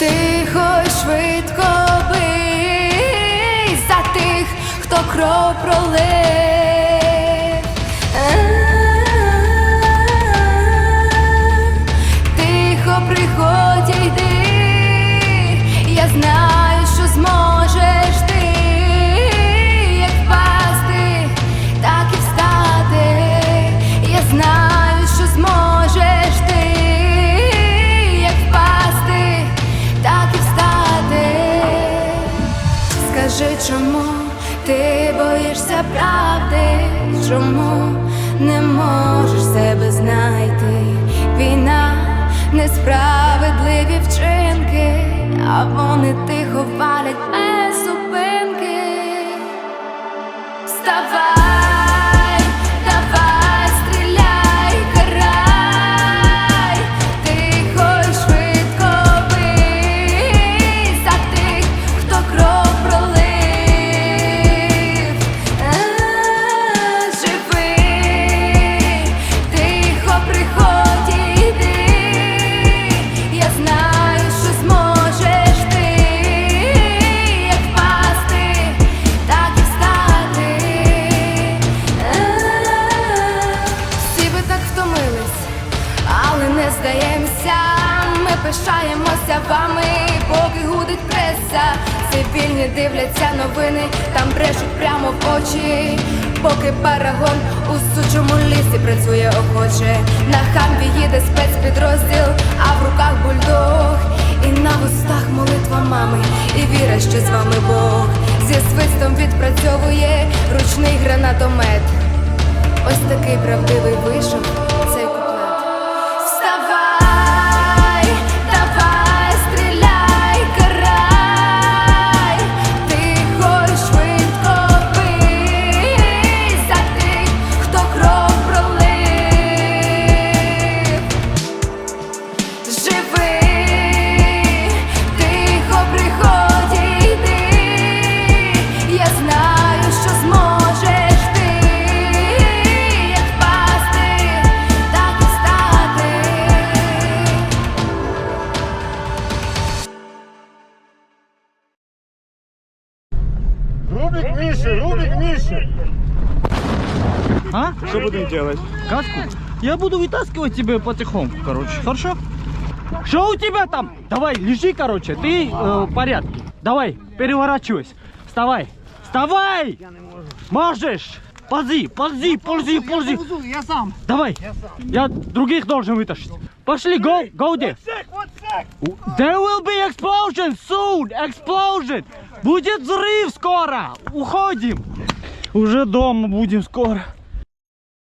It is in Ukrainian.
Тихо й швидко бий за тих, хто кров пролив. Ти боїшся правди? Чому не можеш себе знайти? Війна, несправедливі вчинки, а вони тихо валять здаємося. Ми пишаємося вами, поки гудить преса. Цивільні дивляться новини, там брешуть прямо в очі. Поки парагон у сучому лісі працює охоче. На хамві їде спецпідрозділ, а в руках бульдог. І на вустах молитва мами, і віра, що з вами Бог. Зі свистом відпрацьовує ручний гранатомет. Рубик Миша, Рубик Миша. А? Что будем делать? Каску? Я буду вытаскивать тебе потихоньку, короче. Хорошо? Что у тебя там? Давай, лежи, короче. Ты э, в порядке. Давай, переворачивайся. Вставай. Вставай! Можешь! Ползи, ползи, ползи, ползи. Я сам. Давай. Я других должен вытащить. Пошли, go, go there. There will be explosion soon. Explosion. Будет взрыв скоро. Уходим. Уже дома будем скоро.